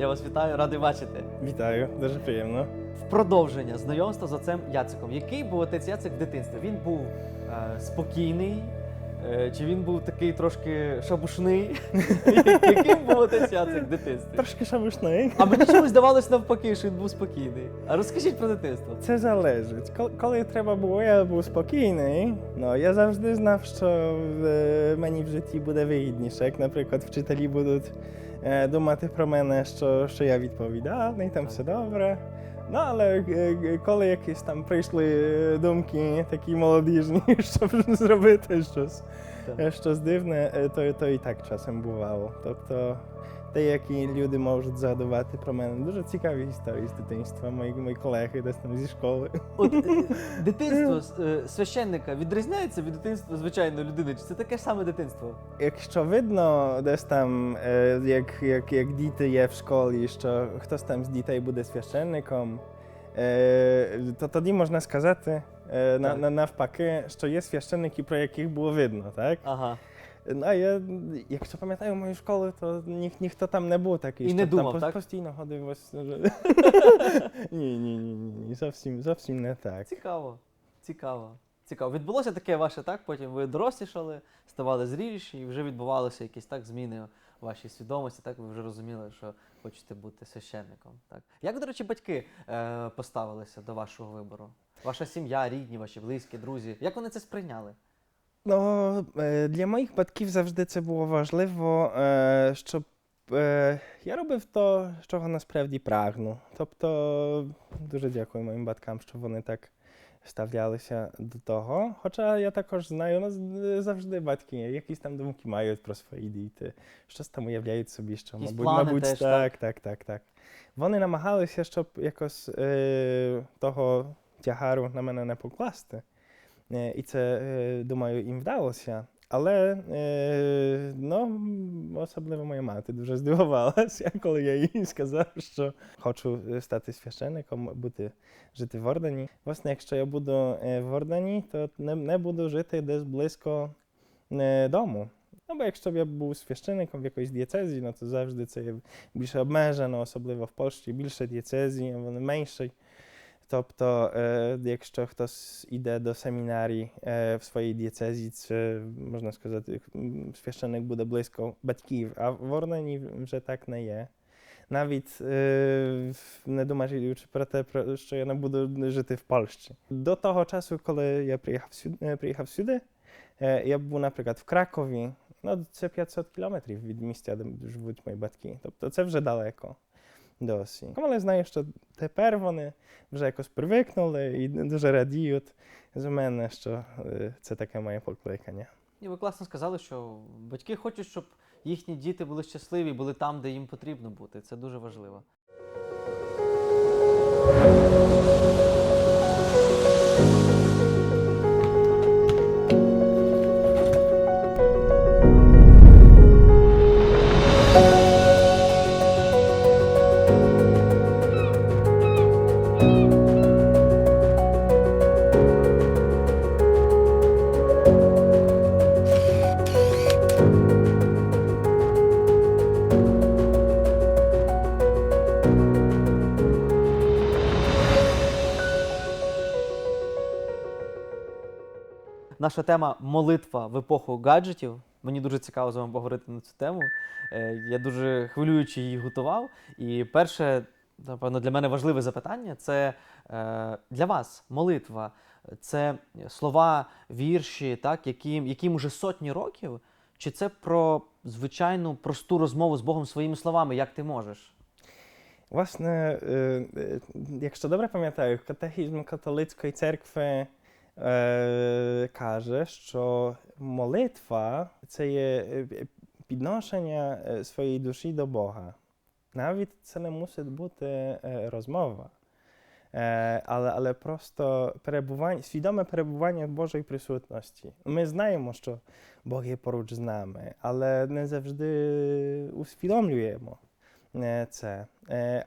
Я вас вітаю, радий бачити. Вітаю, дуже приємно. В продовження знайомства з отцем Яциком. Який був отець Яцик в дитинстві? Він був е, спокійний, чи він був такий трошки шабушний? Яким був отець Яцик в дитинстві? Трошки шабушний. А мені чомусь здавалось навпаки, що він був спокійний. А розкажіть про дитинство. Це залежить. Коли, треба було, я був спокійний. Ну я завжди знав, що е, мені в житті буде вигідніше. Як, наприклад, вчителі будуть е, думати про мене, що, що я відповідальний, там все добре. Ну, але е, е, коли якісь там прийшли е, думки такі молодіжні, щоб зробити щось, Так. е, щось дивне, е, то, то і так часом бувало. Тобто деякі люди можуть згадувати про мене дуже цікаві історії з дитинства, мої, мої колеги десь там зі школи. От е, дитинство е, священника відрізняється від дитинства звичайної людини? Чи це таке ж саме дитинство? Якщо видно десь там, е, як, як, як діти є в школі, що хтось там з дітей буде священником, е, то тоді можна сказати на, на, навпаки, що є священники, про яких було видно, так? Ага. Ну, а я, якщо пам'ятаю мою школу, то ніх, ніхто там не був такий, І не там думав, пос- так? постійно ходив ось. ні, ні, ні, ні, ні, зовсім, зовсім не так. Цікаво. Цікаво. Цікаво. Відбулося таке ваше, так? Потім ви дорослішали, ставали зріліші, і вже відбувалися якісь так зміни вашій свідомості, так ви вже розуміли, що хочете бути священником. Так? Як, до речі, батьки е, поставилися до вашого вибору? Ваша сім'я, рідні, ваші близькі, друзі. Як вони це сприйняли? Ну, е, для моїх батьків завжди це було важливо, е, щоб е, я робив то, чого насправді прагну. Тобто дуже дякую моїм батькам, що вони так ставлялися до того. Хоча я також знаю, у нас е, завжди батьки якісь там думки мають про свої діти, щось там уявляють собі, що Якісь мабуть, плани мабуть теж, так, так, так, так. Вони намагалися, щоб якось е, того тягару на мене не покласти. Е, І це, е, думаю, їм вдалося. Але е, ну, особливо моя мати дуже здивувалася, коли я їй сказав, що хочу е, стати священником, бути жити в Ордані. Власне, якщо я буду е, в Ордані, то не, не буду жити десь близько е, дому. Ну, бо якщо б я був священником в якоїсь дієцезії, ну то завжди це є більше обмежено, особливо в Польщі, більше дієцезії, вони менші. Тобто, е, якщо хтось іде до семінарії е, в своїй дієцезії, це можна сказати, м, священник буде близько батьків, а в Ордані вже так не є. Навіть е, не думаючи про те, про- що я не буду жити в Польщі. До того часу, коли я приїхав сюди, е, приїхав сюди е, я був, наприклад, в Кракові, ну, це 500 кілометрів від місця, де живуть мої батьки. Тобто це вже далеко досі. Але знаю, що тепер вони вже якось привикнули і дуже радіють з мене, що е, це таке моє покликання. І ви класно сказали, що батьки хочуть, щоб їхні діти були щасливі, були там, де їм потрібно бути. Це дуже важливо. Наша тема молитва в епоху гаджетів. Мені дуже цікаво з вами поговорити на цю тему. Е, Я дуже хвилюючи її готував. І перше, напевно, для мене важливе запитання це е, для вас молитва. Це слова, вірші, так, яким, яким уже сотні років, чи це про звичайну просту розмову з Богом своїми словами, як ти можеш? Власне, е, якщо добре пам'ятаю, катехізм католицької церкви е, каже, що молитва це є е, підношення е, своєї душі до Бога. Навіть це не мусить бути е, розмова. Але, але просто перебування, свідоме перебування в Божій присутності. Ми знаємо, що Бог є поруч з нами, але не завжди усвідомлюємо це.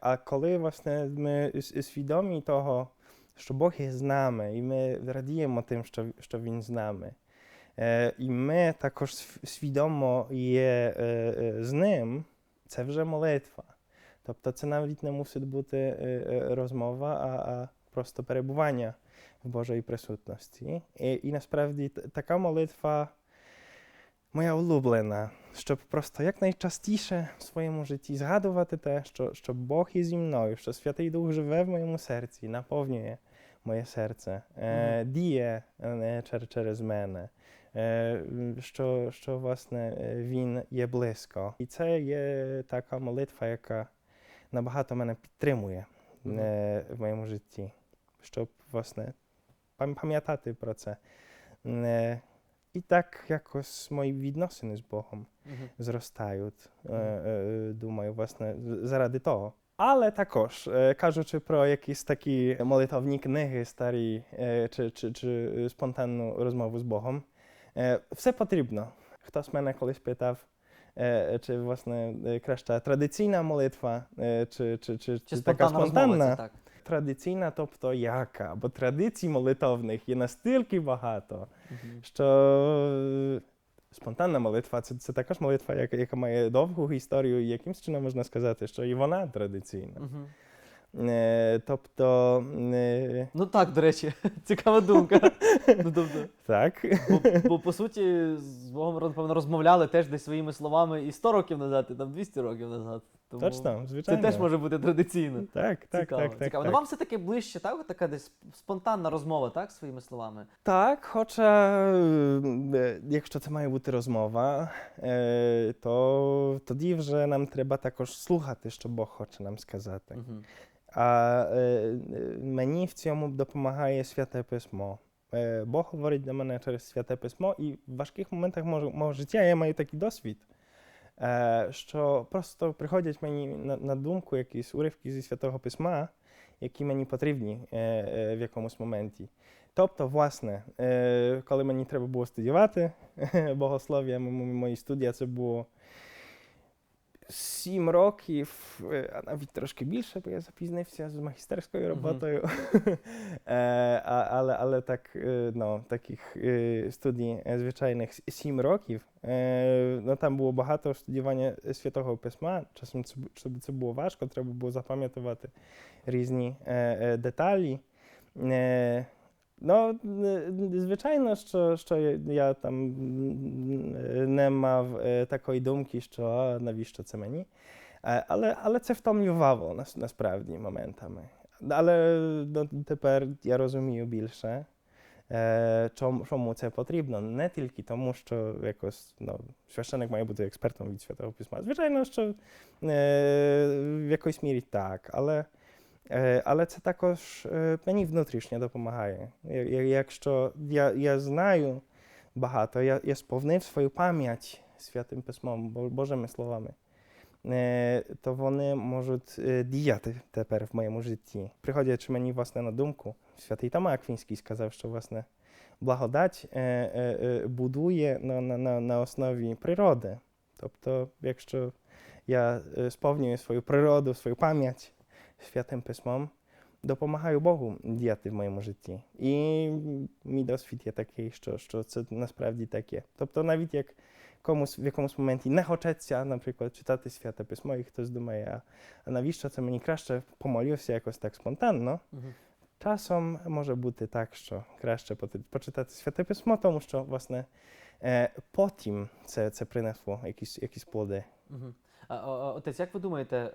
А коли власне ми свідомі того, що Бог є з нами, і ми радіємо тим, що, що Він з нами. Е, І ми також свідомо є е, е, з ним, це вже молитва. Тобто це навіть не мусить бути е, е, розмова, а, а просто перебування в Божої присутності. І, і насправді така молитва моя улюблена, щоб просто якнайчастіше в своєму житті згадувати те, що, що Бог є зі мною, що Святий Дух живе в моєму серці, наповнює моє серце, е, діє е, через мене. Е, що, що власне е, він є близько. І це є така молитва, яка набагато мене підтримує Мгм. е, в моєму житті, щоб власне пам'ятати про це. І так якось мої відносини з Богом Мгм. зростають. Е, Мгм. е, думаю, власне, заради того. Але також, е, кажучи про якісь такі молитовні книги старі чи, чи, чи спонтанну розмову з Богом, все потрібно. Хтось мене колись питав, чи власне краща традиційна молитва, чи, чи, чи, Чи чи така спонтанна. розмова, це так. Традиційна, тобто яка? Бо традицій молитовних є настільки багато, що е, спонтанна молитва це, це також молитва, яка, яка має довгу історію, і якимсь чином можна сказати, що і вона традиційна. Мгм. Е, тобто, е, Ну так, до речі, цікава думка. ну, тобто, так, бо, бо по суті, з Богом, напевно, розмовляли теж десь своїми словами і 100 років назад, і там 200 років назад. Тому точно, Це теж може бути традиційно. Так, так, цікаво. так, так, цікаво. так. Ну вам все-таки ближче, так? Така десь спонтанна розмова, так, своїми словами. Так, хоча е, якщо це має бути розмова, е, то тоді вже нам треба також слухати, що Бог хоче нам сказати. Мгм. А е, мені в цьому допомагає святе письмо. Е, Бог говорить до мене через святе письмо, і в важких моментах мого, мого життя я маю такий досвід, що просто приходять мені на, на думку якісь уривки зі святого письма, які мені потрібні е, е, в якомусь моменті. Тобто, власне, е, коли мені треба було студіювати богослов'я, мої студії, це було сім років, е, а навіть трошки більше, бо я запізнився з магістерською Мгм. роботою. Е, а- але, але так, е, ну, таких е, студій е, звичайних с- сім років. Е, Ну, там було багато студіювання святого письма. Часом це, бу- щоб це було важко, треба було запам'ятувати різні е, е, деталі. Е, Ну, е, звичайно, що, що я, я там м, е, не мав е, такої думки, що а, навіщо це мені. Е, Але, але це втомлювало нас, насправді моментами. Але ну, тепер я розумію більше, е, чому, чому це потрібно. Не тільки тому, що якось ну, священик має бути експертом від святого письма. Звичайно, що е, в якоїсь мірі так, але. Е, Але це також е, мені внутрішньо допомагає. Я- я- Якщо я, я знаю багато, я, я сповнив свою пам'ять святим письмом, Бо- Божими словами, е, то вони можуть е, діяти тепер в моєму житті. Приходячи мені власне на думку, святий Тома Аквінський сказав, що власне благодать е, е, е, будує на, на, на, на основі природи. Тобто, якщо я е, сповнюю свою природу, свою пам'ять святим письмом, допомагаю Богу діяти в моєму житті. І мій досвід є такий, що, що це насправді таке. Тобто, навіть як комусь в якомусь моменті не хочеться, наприклад, читати святе письмо, і хтось думає, а, навіщо це мені краще помолюся якось так спонтанно. Мгм. Часом може бути так, що краще почитати святе письмо, тому що, власне, е, потім це, це принесло якісь, якісь плоди. А, а, Отець, як ви думаєте,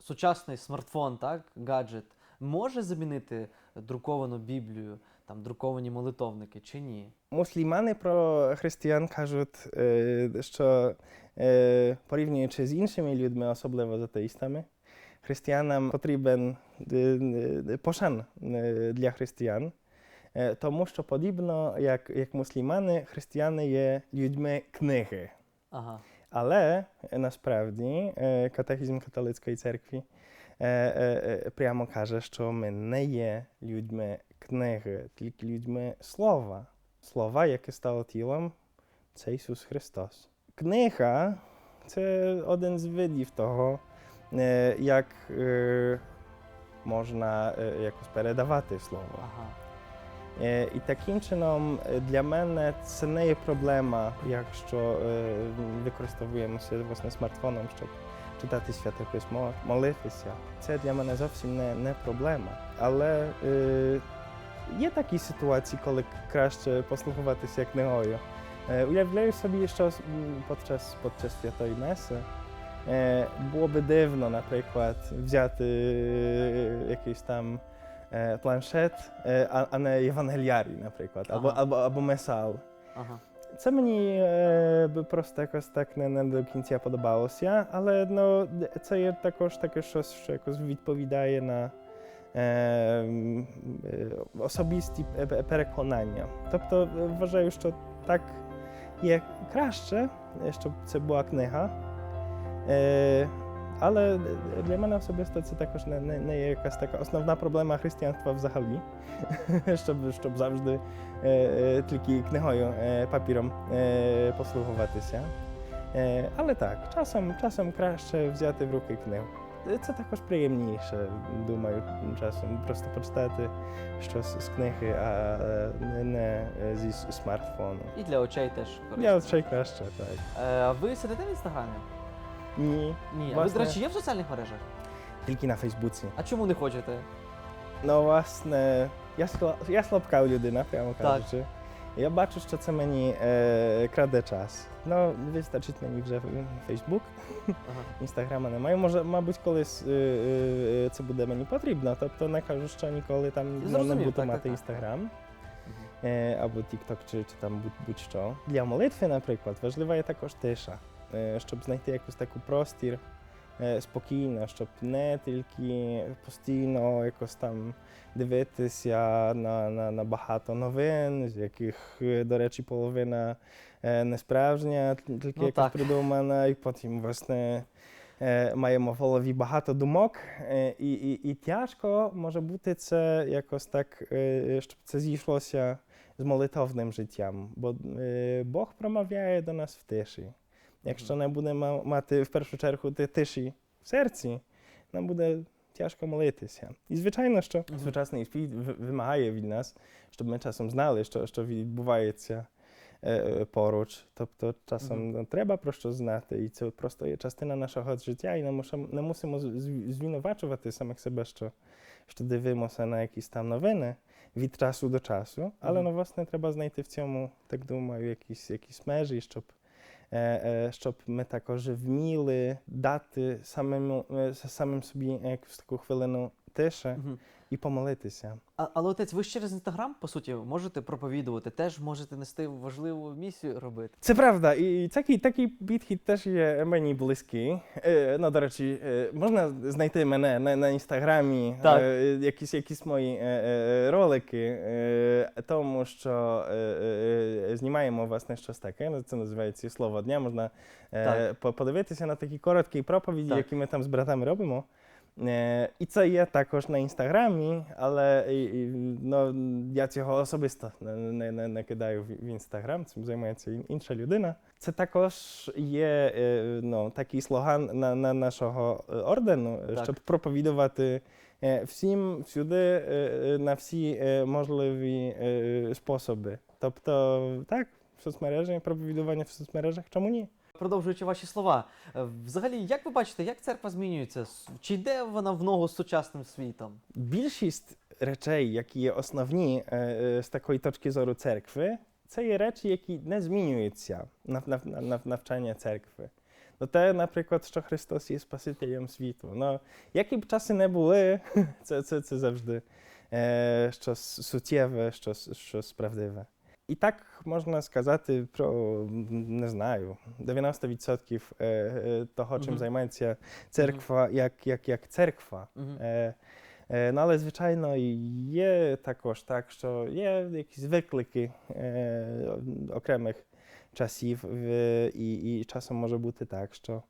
сучасний смартфон, так, гаджет, може замінити друковану Біблію, там, друковані молитовники чи ні? Муслімани про християн кажуть, е, що е, порівнюючи з іншими людьми, особливо з атеїстами, християнам потрібен е, пошан для християн, тому що подібно як, як муслімани, християни є людьми книги. Ага. Але е, насправді е, катехізм католицької церкви е, прямо каже, що ми не є людьми книги, тільки людьми слова. Слова, яке стало тілом, це Ісус Христос. Книга це один з видів того, як можна якось передавати слово. Е, І таким чином е, для мене це не є проблема, якщо е, використовуємося власне смартфоном, щоб читати святописьмо, молитися. Це для мене зовсім не, не проблема. Але е, є такі ситуації, коли краще послугуватися книгою. Е, уявляю собі, що подчас, подчас святої меси е, було би дивно, наприклад, взяти якийсь там планшет, е, а, а не Євангеліарій, наприклад, або, Ага. або, або месал. Ага. Це мені е, би просто якось так не, не до кінця подобалося, але ну, д- це є також таке щось, що якось відповідає на е, м, е, особисті пе- пе- переконання. Тобто е, вважаю, що так є краще, е, щоб це була книга. Е, але для мене особисто це також не, не, не є якась така основна проблема християнства взагалі, щоб, щоб завжди е, е, тільки книгою, е, папіром е, послугуватися. Е, але так, часом, часом краще взяти в руки книгу. Е, Це також приємніше, думаю, часом просто почитати щось з книги, а е, не, не е, зі с- смартфону. І для очей теж корисно. Я ще й краще, так. Е, а ви сидите в інстаграмі? Ні, Ні. А ви, Власне- до речі, є в соціальних мережах? тільки на Фейсбуці. А чому не хочете? Ну, власне, я, сла- я слабка людина, прямо Так. кажучи. Я бачу, що це мені е, краде час. Ну, вистачить мені вже Фейсбук, Ага. інстаграма немає. Може, мабуть, колись е, е, це буде мені потрібно. Тобто не кажу, що ніколи там не, Зрозумів, не буду так, так, мати так. інстаграм. Мгм. Е, або TikTok, чи, чи там будь- будь-що. Для молитви, наприклад, важлива є також тиша, е, щоб знайти якусь таку простір е, спокійно, щоб не тільки постійно якось там дивитися на, на, на багато новин, з яких, е, до речі, половина е, не справжня, тільки Ну, якась придумана, і потім, власне. е, Маємо в голові багато думок, е, і, і, і тяжко може бути це якось так, е, щоб це зійшлося з молитовним життям. Бо е, Бог промовляє до нас в тиші. Якщо не будемо мати в першу чергу тиші в серці, нам буде тяжко молитися. І звичайно, що сучасний світ вимагає від нас, щоб ми часом знали, що, що відбувається е, е, поруч. Тобто часом треба про що знати, і це просто є частина нашого життя, і не мусимо, звинувачувати самих себе, що, що дивимося на якісь там новини від часу до часу. Але Мгм. ну, власне треба знайти в цьому, так думаю, якісь, якісь межі, щоб. Е, е, Щоб ми також вміли дати самому, е, самим собі якусь таку хвилину тиші. І помолитися. А, але отець, ви ж через інстаграм, по суті, можете проповідувати, теж можете нести важливу місію робити. Це правда, і такий, такий підхід теж є мені близький. Е, ну, до речі, е, можна знайти мене на, на інстаграмі, Так. е, якісь, якісь мої е, е, ролики, е, тому що е, е, е, знімаємо власне щось таке. ну, Це називається слово дня. Можна е, подивитися на такі короткі проповіді, Так. які ми там з братами робимо. Е, і це є також на інстаграмі, але ну, я цього особисто не, не, не, кидаю в, інстаграм, цим займається інша людина. Це також є е, ну, такий слоган на, на нашого е, ордену, Так. щоб проповідувати всім всюди на всі можливі способи. Тобто, так, в соцмережі, проповідування в соцмережах, чому ні? Продовжуючи ваші слова, е, взагалі, як ви бачите, як церква змінюється? Чи йде вона в ногу з сучасним світом? Більшість речей, які є основні е, е, з такої точки зору церкви, це є речі, які не змінюються на, на, на, на навчання церкви. Ну, те, наприклад, що Христос є Спасителем світу. Ну, які б часи не були, це, це, це завжди е, щось суттєве, щось, щось правдиве. І так можна сказати про, не знаю, 90% е, е, того, чим Мгм. займається церква, як, як, як церква. Е, е, ну, але, звичайно, є також так, що є якісь виклики окремих часів, і, і часом може бути так, що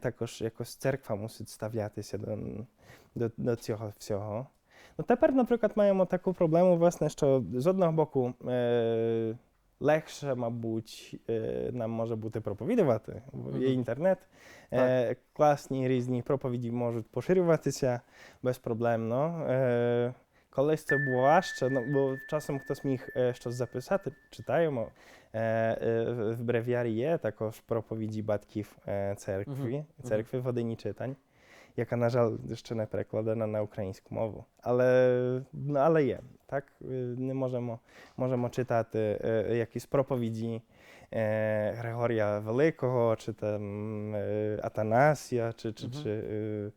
також якось церква мусить ставлятися до, до, до цього всього. Ну, тепер, наприклад, маємо таку проблему, власне, що з одного боку е, легше, мабуть, е, нам може бути проповідувати, бо є Мгм. інтернет, е, класні різні проповіді можуть поширюватися безпроблемно. Е, Колись це було важче, ну, бо часом хтось міг е, щось записати, читаємо. Е, е, в- в брев'ярі є також проповіді батьків е, церкви, Мгм, церкви в годині читань, яка, на жаль, ще не перекладена на українську мову. Але, ну, але є. Так? Е, Не можемо, можемо читати е, якісь проповіді е, Григорія Великого, чи там Атанасія, чи, чи, чи е,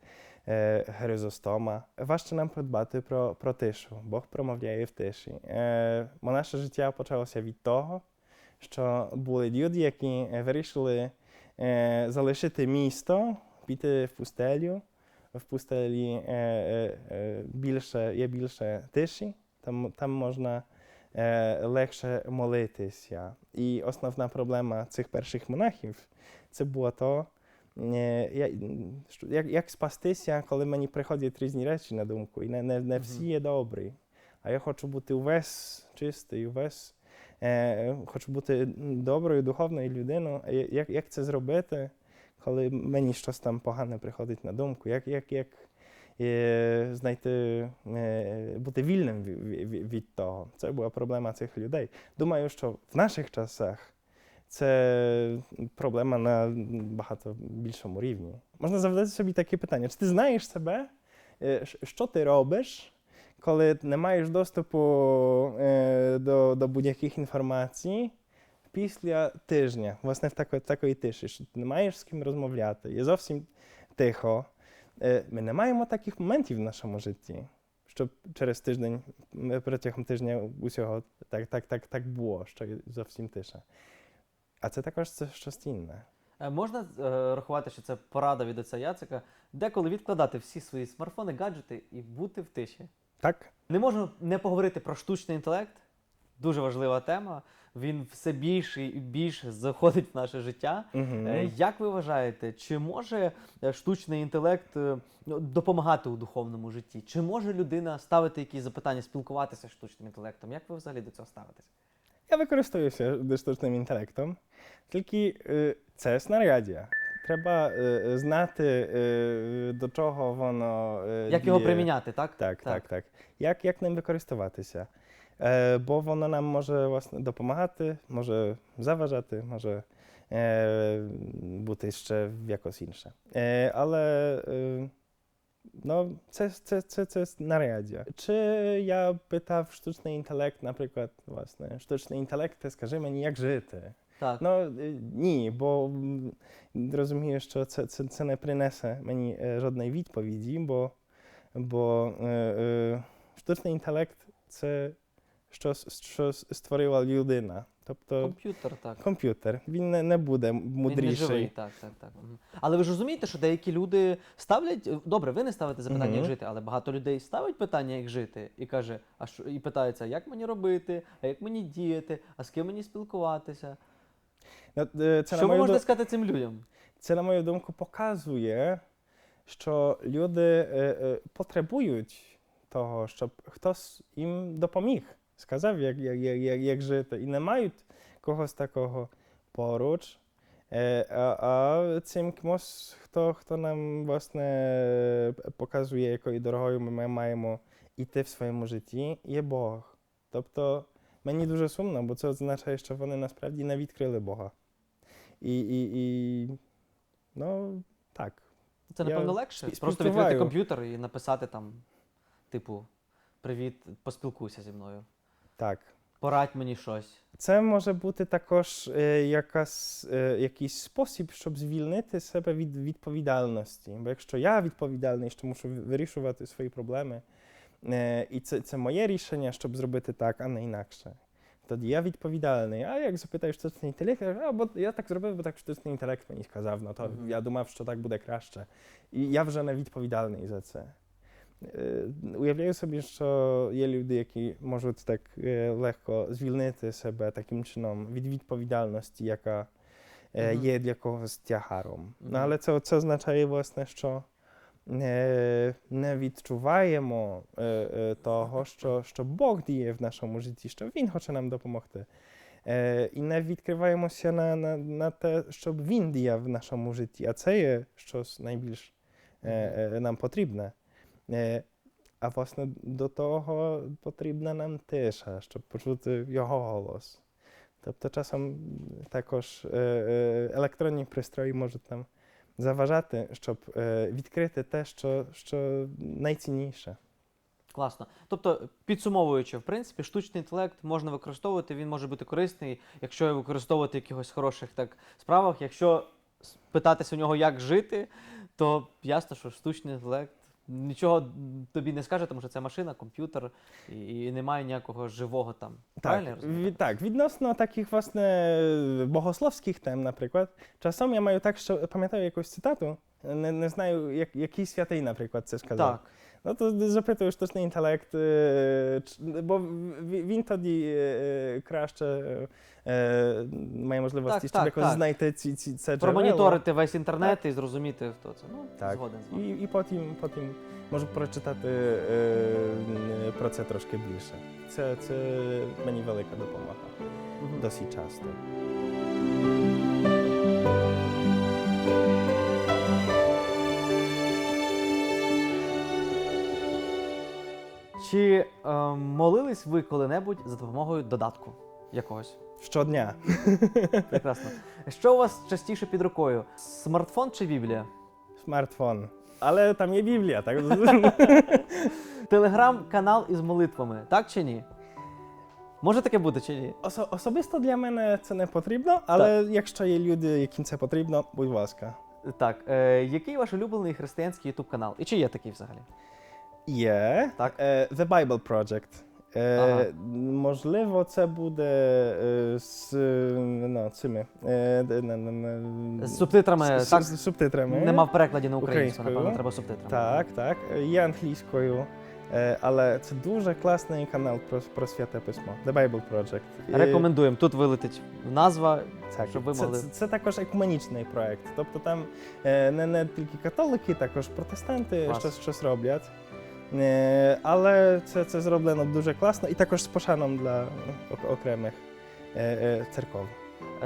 е, Гризостома. Важче нам подбати про, про тишу. Бог промовляє в тиші. Е, наше життя почалося від того, що були люди, які вирішили е, залишити місто, піти в пустелю. В пустелі е, е, е, більше, є більше тиші, там, там можна е, легше молитися. І основна проблема цих перших монахів це було то, е, як, як спастися, коли мені приходять різні речі на думку, і не, не, не всі є добрі. А я хочу бути увесь чистий, увесь, е, хочу бути доброю, духовною людиною. А Як, як це зробити, коли мені щось там погане приходить на думку? Як, як, як е, знайти, е, бути вільним від, від, того? Це була проблема цих людей. Думаю, що в наших часах це проблема на багато більшому рівні. Можна завдати собі таке питання: чи ти знаєш себе, Е, що ти робиш, коли не маєш доступу е, до, до будь-яких інформацій після тижня, власне, в такої, такої тиші, що ти не маєш з ким розмовляти, є зовсім тихо. Е, Ми не маємо таких моментів в нашому житті, щоб через тиждень, протягом тижня усього так, так, так, так було, що зовсім тиша. А це також це щось інне. Е, Можна е, рахувати, що це порада від отця Яцика, деколи відкладати всі свої смартфони, гаджети і бути в тиші. Так? Не можу не поговорити про штучний інтелект. Дуже важлива тема. Він все більше і більше заходить в наше життя. Угу. Як ви вважаєте, чи може е, штучний інтелект е, ну, допомагати у духовному житті? Чи може людина ставити якісь запитання, спілкуватися з штучним інтелектом? Як ви взагалі до цього ставитесь? Я використовуюся штучним інтелектом, тільки це снаряддя. Треба е, знати, е, до чого воно. е, Як його діє. приміняти, так? Так, так, так. Як, як ним використовуватися? Е, бо воно нам може власне допомагати, може заважати, може е, бути ще якось інше. Е, але е, ну, це, це, це, це знаряддя. Чи я питав штучний інтелект, наприклад, власне, штучний інтелект, скажи мені, як жити? Так. Ну е, ні, бо м, розумію, що це, це, це не принесе мені е, жодної відповіді, бо, бо е, е, штучний інтелект це щось, що створила людина. Тобто Комп'ютер, так. комп'ютер. Він не, не буде Він не живий, так, так, так. Але ви ж розумієте, що деякі люди ставлять. е, Добре, ви не ставите запитання, як жити, але багато людей ставить питання, як жити, і каже, а що і питаються, як мені робити, а як мені діяти, а з ким мені спілкуватися. Ну, е, Це, на що ви мою можете ду- сказати цим людям? це, на мою думку, показує, що люди е, е, потребують того, щоб хтось їм допоміг, сказав, як, як, як, як, як жити, і не мають когось такого поруч. Е, а, а цим кимось, хто, хто нам власне показує, якою дорогою ми маємо йти в своєму житті, є Бог. Тобто мені дуже сумно, бо це означає, що вони насправді не відкрили Бога. І, і, і ну, так. Це Я напевно легше. спів- Просто відкрити комп'ютер і написати там, типу, привіт, поспілкуйся зі мною. Так. Порадь мені щось. Це може бути також е, якась, е, якийсь спосіб, щоб звільнити себе від відповідальності. Бо якщо я відповідальний, що мушу вирішувати свої проблеми, е, і це, це моє рішення, щоб зробити так, а не інакше. Тоді я відповідальний. А як запитаєш штучний інтелект, я кажу, а, бо я так зробив, бо так штучний інтелект мені сказав, ну то Мгм. я думав, що так буде краще. І я вже не відповідальний за це. Е, Уявляю собі, що є люди, які можуть так е, легко звільнити себе таким чином від відповідальності, яка е, Мгм. є для когось тягаром. Мгм. Ну, але це, це означає, власне, що е, не відчуваємо е, е, того, що, що Бог діє в нашому житті, що Він хоче нам допомогти. Е, і не відкриваємося на, на, на те, щоб він діяв в нашому житті. А це є щось найбільш е, е, нам потрібне. Е, А власне до того потрібна нам тиша, щоб почути його голос. Тобто часом також е, е, електронні пристрої можуть нам заважати, щоб відкрити те, що, що найцінніше. Класно. Тобто, підсумовуючи, в принципі, штучний інтелект можна використовувати, він може бути корисний, якщо використовувати в якихось хороших так справах. Якщо питатися у нього, як жити, то ясно, що штучний інтелект нічого тобі не скаже, тому що це машина, комп'ютер, і, і немає ніякого живого там. Правильно я Так, розумію? від, так, відносно таких власне богословських тем, наприклад, часом я маю так, що пам'ятаю якусь цитату, не, не знаю, як, який святий, наприклад, це сказав. Так. Запитую штучний інтелект, е, ч- бо він тоді краще має можливості, Так, якось знайти ці, ці це. Промоніторити весь інтернет і зрозуміти, хто це. Ну, Так. згоден з вами. І, і потім, потім можу прочитати про це трошки більше. Це, це мені велика допомога досить часто. Чи е, молились ви коли-небудь за допомогою додатку якогось? Щодня. Прекрасно. Що у вас частіше під рукою? Смартфон чи Біблія? Смартфон. Але там є Біблія, так? Телеграм-канал із молитвами, так чи ні? Може таке бути чи ні? Осо- особисто для мене це не потрібно, але якщо є люди, яким це потрібно, будь ласка. Так, е, який ваш улюблений християнський ютуб канал? І чи є такий взагалі? Є. Так. Е, The Bible Project. Е, Ага. Можливо, це буде е, з е, ну, цими е, д- на- на- на- З субтитрами, з- так? з субтитрами. Нема в перекладі на українську, Українською. напевно, треба субтитрами. Так, так. Е, Є англійською. Е, Але це дуже класний канал про, про святе письмо. The Bible Project. Е, Рекомендуємо. Тут вилетить назва. Так, щоб ви це, могли- це, це також екуменічний проект. Тобто там е, не, не тільки католики, також протестанти Клас. щось, щось роблять. Е, але це, це зроблено дуже класно і також з пошаном для окремих е, е, церков.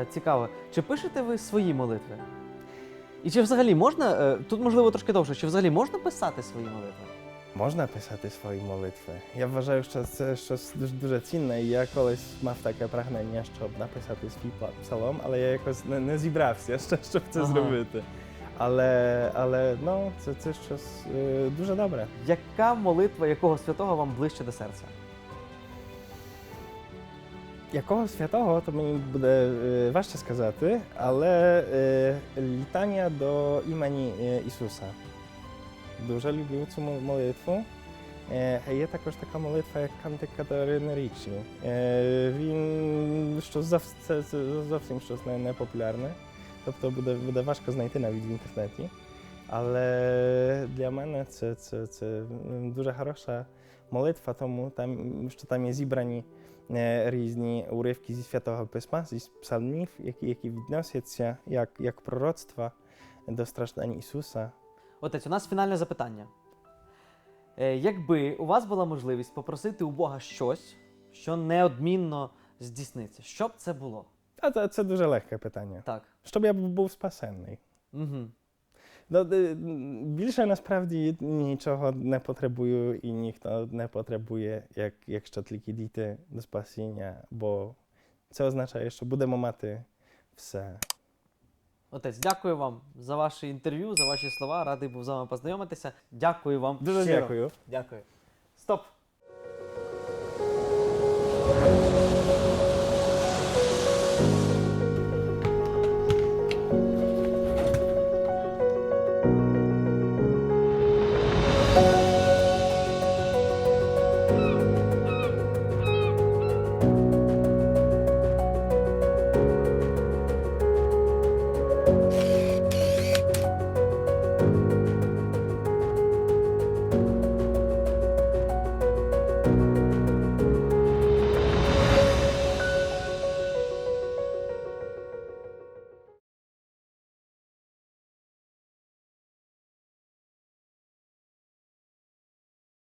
Цікаво. Чи пишете ви свої молитви? І чи взагалі можна, тут можливо трошки довше, чи взагалі можна писати свої молитви? Можна писати свої молитви. Я вважаю, що це щось дуже, дуже цінне. І я колись мав таке прагнення, щоб написати свій псалом, але я якось не, не зібрався ще, щоб це Ага. зробити. Але, але ну, це, це щось е, дуже добре. Яка молитва якого святого вам ближче до серця? Якого святого, то мені буде е, важче сказати, але е, літання до імені е, Ісуса. Дуже люблю цю молитву. Е, є також така молитва, як Катерини Річі. Е, він що зов- це, це зовсім щось не, не популярне. Тобто буде, буде важко знайти навіть в інтернеті. Але для мене це, це, це дуже хороша молитва, тому там, що там є зібрані е, різні уривки зі святого письма, зі псалмів, які, які відносяться як, як пророцтва до страждань Ісуса. Отець, у нас фінальне запитання. Е, Якби у вас була можливість попросити у Бога щось, що неодмінно здійсниться, що б це було? А це, це дуже легке питання. Так. Щоб я був спасенний. Угу. Більше насправді нічого не потребую і ніхто не потребує, як, якщо тільки дійти до спасіння, бо це означає, що будемо мати все. Отець, дякую вам за ваше інтерв'ю, за ваші слова. Радий був з вами познайомитися. Дякую вам. Дуже щиро. дякую. Дякую.